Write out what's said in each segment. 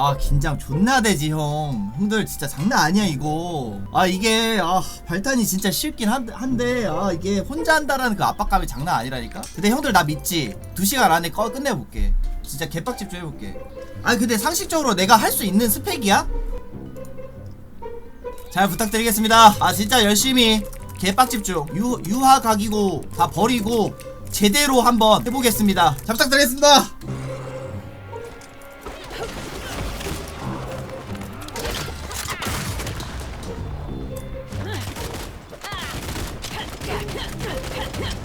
아 긴장 존나 되지 형. 형들 진짜 장난 아니야 이거. 아 이게 아 발탄이 진짜 한, 한데 아 이게 혼자 한다라는 그 압박감이 장난 아니라니까? 근데 형들 나 믿지? 2시간 안에 꺼 끝내볼게. 진짜 개빡집 좀 해볼게. 아 근데 상식적으로 내가 할 수 있는 스펙이야? 잘 부탁드리겠습니다. 아 진짜 열심히 개빡집 중 유, 유하 각이고 다 버리고 제대로 한번 해보겠습니다. 잘 부탁드리겠습니다 Okay.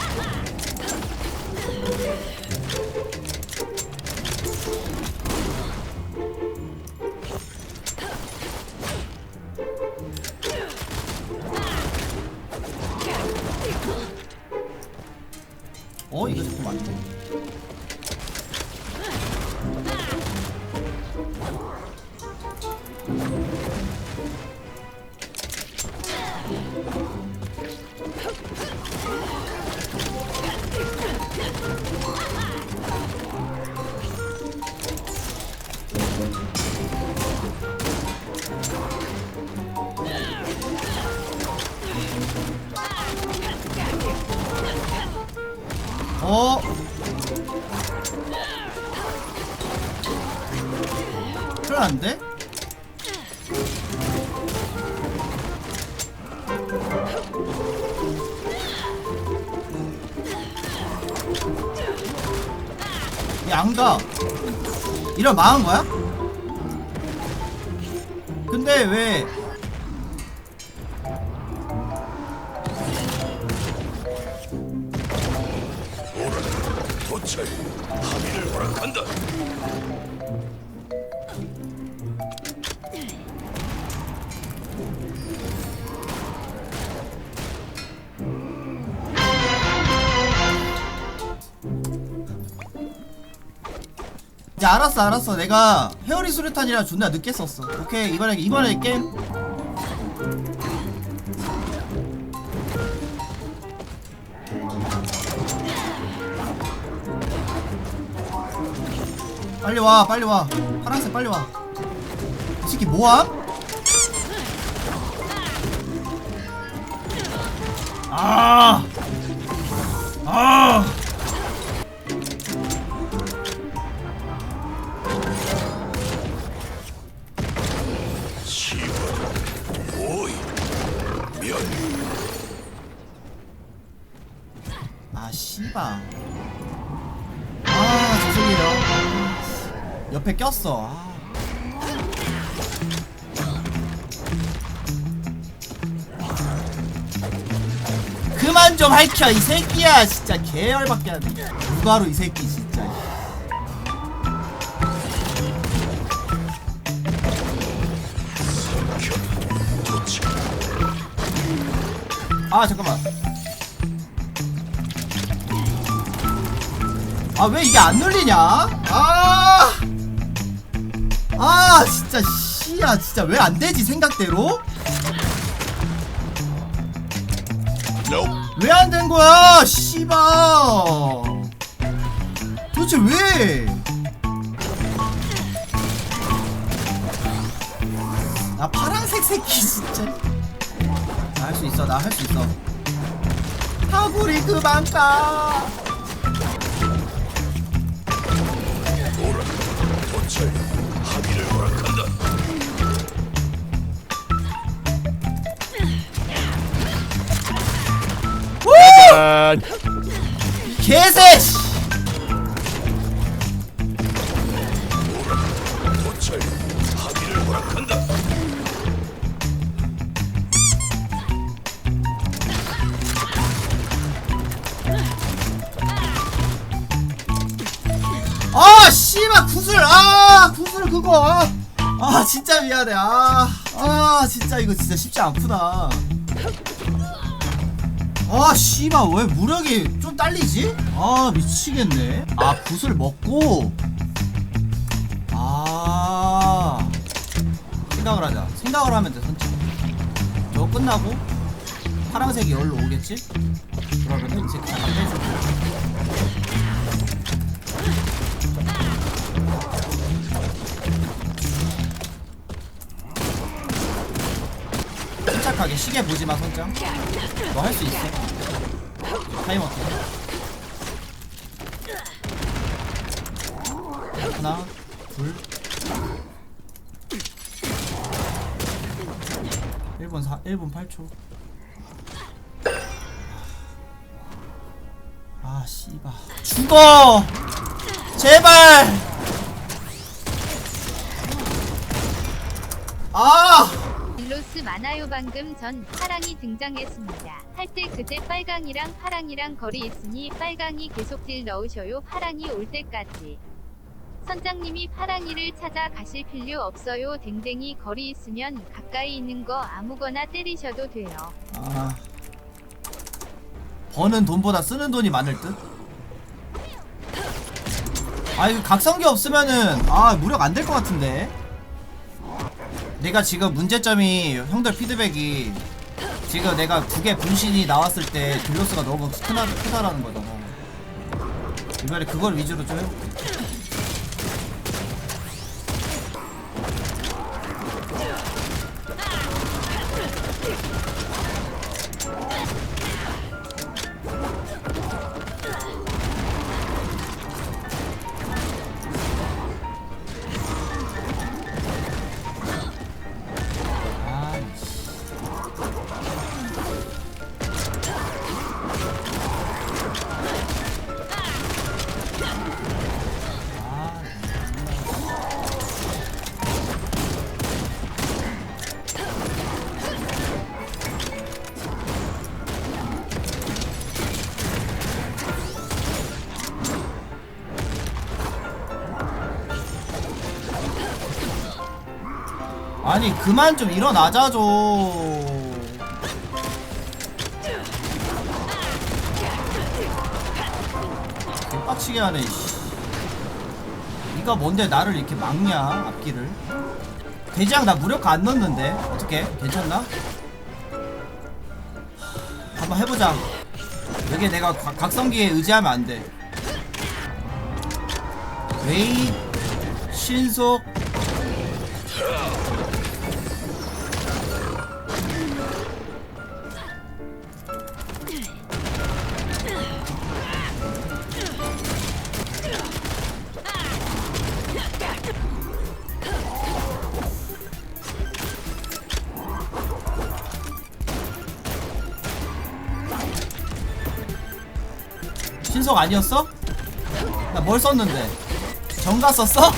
이런 망한 거야? 근데 왜 도철 합의를 허락한다. 이제 알았어 알았어. 내가 헤어리 수류탄이라 존나 늦게 썼어. 오케이 이번에 이번에 게임. 빨리 와 빨리 와. 파란색 빨리 와이 새끼 뭐함? 아! 아. 옆에 꼈어. 아. 그만 좀 할켜 이 새끼야. 진짜 개열받게 하네. 누가로 이 새끼 진짜. 아 잠깐만. 아 왜 이게 안 눌리냐? 아 아, 진짜 씨야 진짜 왜 안 되지 생각대로. 왜 안 된 거야 씨발? 도대체 왜? 나 파란색 새끼 진짜. 나 할 수 있어 나 할 수 있어. 하구리 그만 가. 오라 도철 개새 씨. 아 씨발 구슬. 아 구슬 그거. 아, 아 진짜 미안해. 아, 아 진짜 이거 진짜 쉽지 않구나 아 씨발 왜 무력이 좀 딸리지? 아 미치겠네. 아 구슬 먹고. 아. 생각을 하자. 생각을 하면 돼 선착 저거 끝나고 파란색이 열로 오겠지? 그러면은 이 새끼 잠깐 빼줘 침착하게 시계 보지마 선장. 너할 수 있어. 타이머 켜 하나 둘. 1분 4 1분 8초. 아 씨발 죽어! 제발! 아 일로스 많아요 방금 전 파랑이 등장했습니다. 할 때 그때 빨강이랑 파랑이랑 거리 있으니 빨강이 계속 딜 넣으셔요 파랑이 올 때까지. 선장님이 파랑이를 찾아 가실 필요 없어요 댕댕이 거리 있으면 가까이 있는 거 아무거나 때리셔도 돼요. 아 버는 돈보다 쓰는 돈이 많을 듯? 아 이거 각성기 없으면은 아 무력 안 될 것 같은데 내가 지금 문제점이 형들 피드백이 지금 내가 두개 분신이 나왔을 때 딜로스가 너무 크다, 크다라는 거잖아. 이번에 그걸 위주로 좀 해볼게 아니 그만 좀 일어나자 좀 개빡치게 하네 씨. 니가 뭔데 나를 이렇게 막냐 앞길을 대장 나 무력화 안 넣었는데? 어떻게 괜찮나? 한번 해보자. 여기에 내가 각- 각성기에 의지하면 안돼. 웨이 신속 신속 아니었어? 나 뭘 썼는데? 정가 썼어?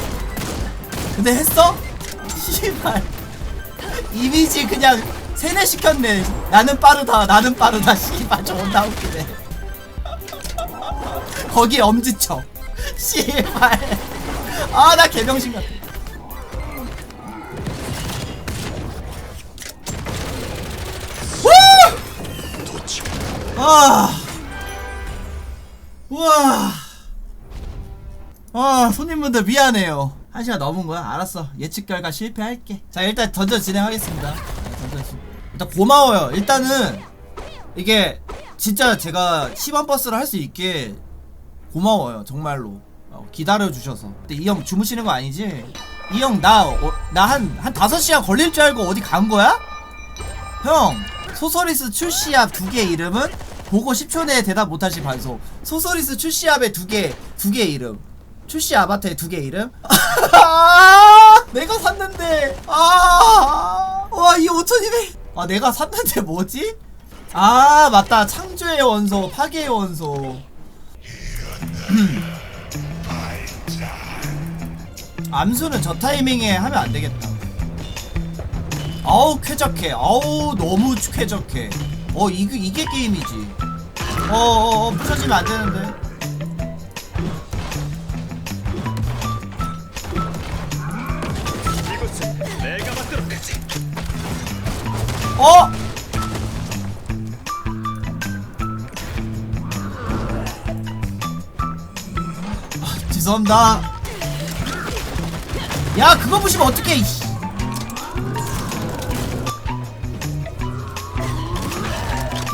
근데 했어? 씨발 이미지 그냥 세뇌시켰네 나는 빠르다 나는 빠르다 씨발 존나 웃기네 거기에 엄지척 씨발 아 나 개병신 같아. 아, 우와. 아, 손님분들 미안해요. 한 시간 넘은 거야? 알았어. 예측 결과 실패할게. 자, 일단 던져 진행하겠습니다. 네, 던져 진- 일단 고마워요. 일단은 이게 진짜 제가 시범 버스를 할 수 있게 고마워요. 정말로. 어, 기다려 주셔서. 근데 이 형 주무시는 거 아니지? 이 형 나나한한 5시간 걸릴 줄 알고 어디 간 거야? 형 소서리스 출시압 두개 이름은 보고 10초 내에 대답 못하시 반소 소서리스 출시압의 두개 두 개 이름. 출시 아바타의 두 개 이름? 아, 내가 샀는데. 아와이 5200. 아 내가 샀는데 뭐지? 아 맞다. 창조의 원소 파괴의 원소. 암수는 저 타이밍에 하면 안 되겠다. 아우 쾌적해. 아우 너무 쾌적해 어 이게 이게 게임이지. 어어어 부서지면 안 되는데. 내가. 어 아, 죄송합니다. 야 그거 보시면 어떡해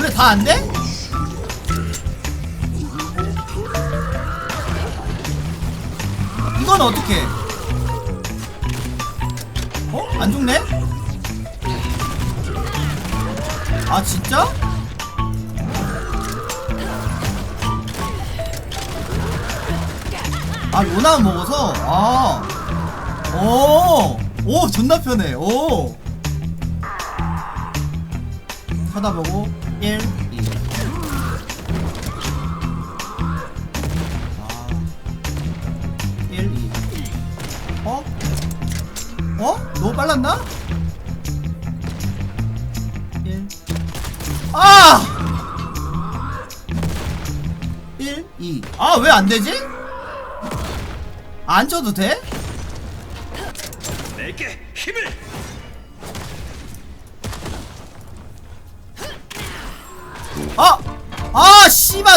원래 다 안 돼? 이건 어떻게 어? 안 죽네? 아 진짜? 아 요나만 먹어서 아 오, 오, 존나 편해. 오. 쳐다보고 1, 2. 아. 1, 2. 어? 어? 너무 빨랐나? 1. 아! 1, 2. 아, 왜 안 되지? 안 쳐도 돼? 내게 힘을.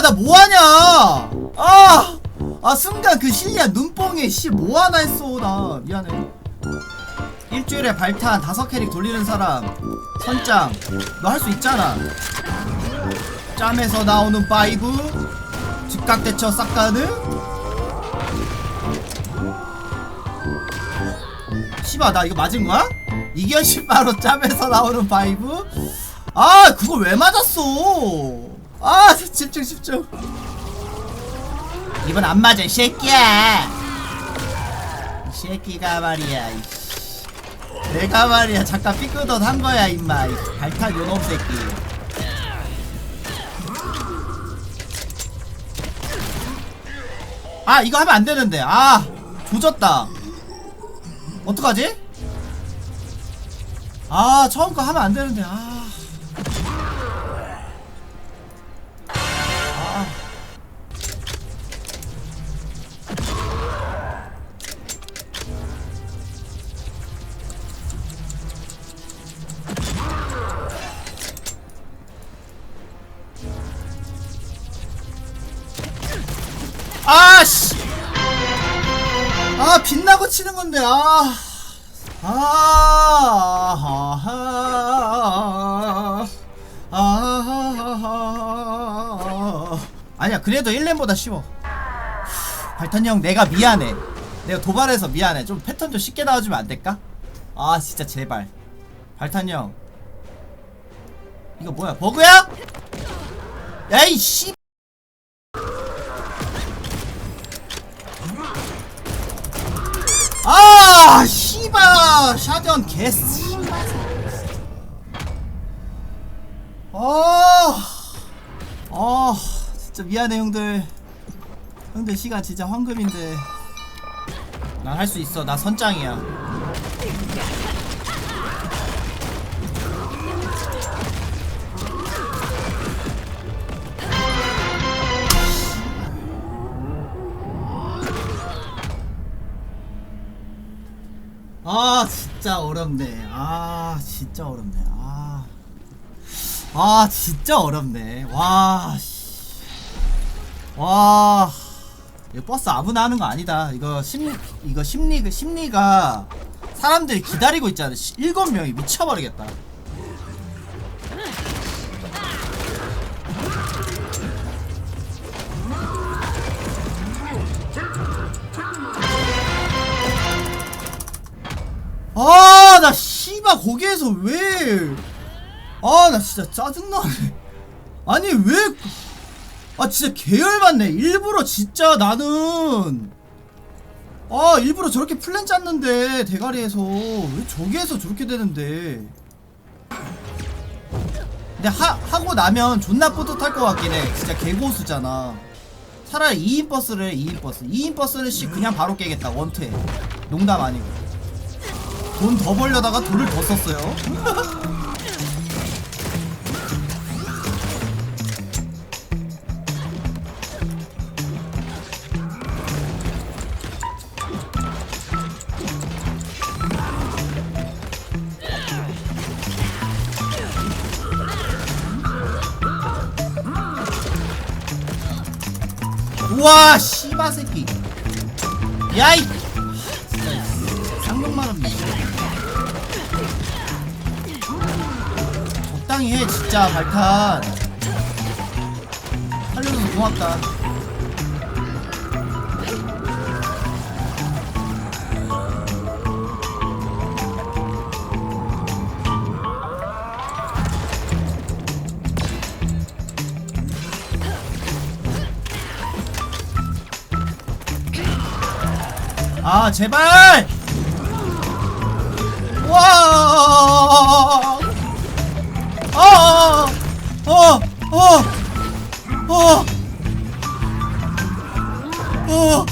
나 뭐하냐! 아! 아, 순간 그 실리아 눈뽕에 씨, 뭐하나 했어, 나. 미안해. 일주일에 발탄 다섯 캐릭 돌리는 사람. 선짱. 너 할 수 있잖아. 짬에서 나오는 파이브. 즉각 대처 싹 가는. 씨발, 나 이거 맞은 거야? 이견신 바로 짬에서 나오는 파이브? 아 그거 왜 맞았어 아 집중 집중. 이번 안 맞아 이 새끼야. 이 새끼가 말이야. 내가 말이야 잠깐 삐끗듯 한 거야 임마. 이 발탄 요놈 새끼. 아 이거 하면 안 되는데. 아 조졌다. 어떡하지? 아 처음 거 하면 안 되는데. 아 아. 아, 씨! 아, 빛나고 치는 건데, 아. 아, 아, 아, 아, 아니야, 그래도 1렘보다 쉬워. 발탄이 형, 내가 미안해. 내가 도발해서 미안해. 좀 패턴 좀 쉽게 나와주면 안 될까? 아, 진짜 제발. 발탄이 형. 이거 뭐야, 버그야? 야이, 씨. 씨발, 샤전 개씨. 아, 아, 진짜 미안해 형들. 형들 시간 진짜 황금인데. 난 할 수 있어. 나 선장이야. 진짜 어렵네 아 진짜 어렵네 아, 아 진짜 어렵네 와, 씨. 와, 이거 버스 아무나 하는 거 아니다. 이거 심리, 이거 심리, 심리가 사람들이 기다리고 있잖아. 씨, 일곱 명이 미쳐버리겠다. 아, 나 씨발 거기에서 왜? 아, 나 진짜 짜증나네. 아니 왜? 아 진짜 계열받네. 일부러 진짜 나는 아 일부러 저렇게 플랜 짰는데 대가리에서 왜 저기에서 저렇게 되는데? 근데 하, 하고 나면 존나 뿌듯할 것 같긴 해. 진짜 개고수잖아. 차라리 2인 버스를 해, 2인 버스. 2인 버스를 씨 그냥 바로 깨겠다. 원투에. 농담 아니고. 돈 더 벌려다가 돌을 더 썼어요. 와 씨바 새끼 야이 적당히 해 진짜 발탄 살려줘서 고맙다. 아 제발! 와 어, 어, 어, 어, 어,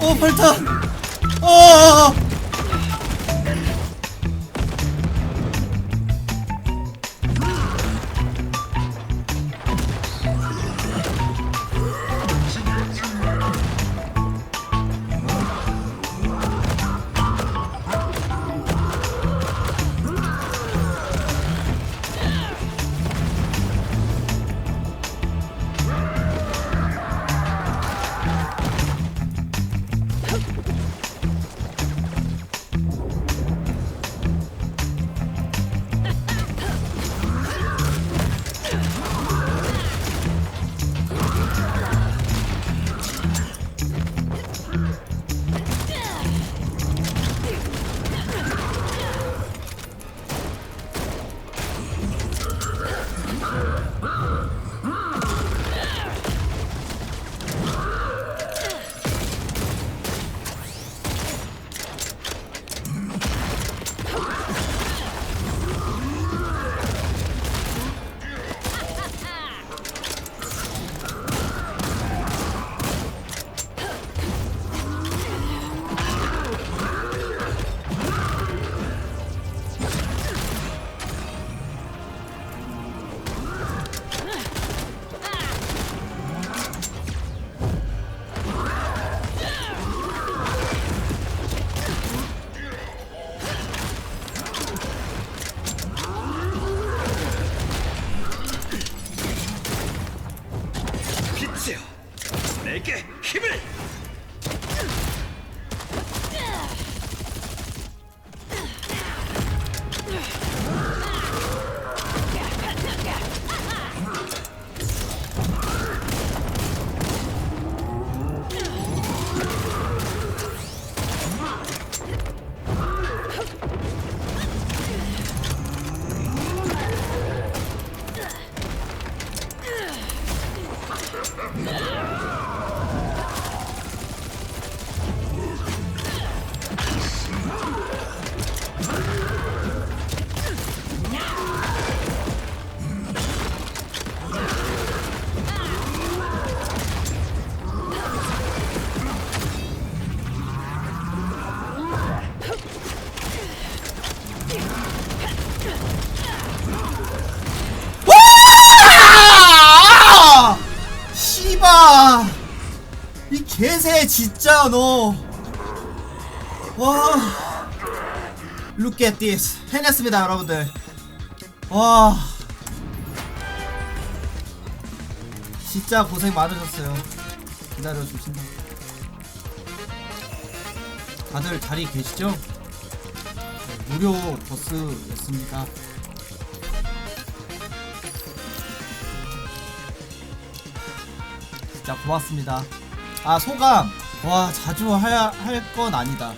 어, 발탄, 어, 빛 씨바! 이 개새 진짜 너. 와. Look at this. 해냈습니다, 여러분들. 와. 진짜 고생 많으셨어요. 기다려 주신다. 다들 자리 계시죠? 무료 버스였습니다. 진짜 고맙습니다. 아 소감 와 자주 할 건 아니다.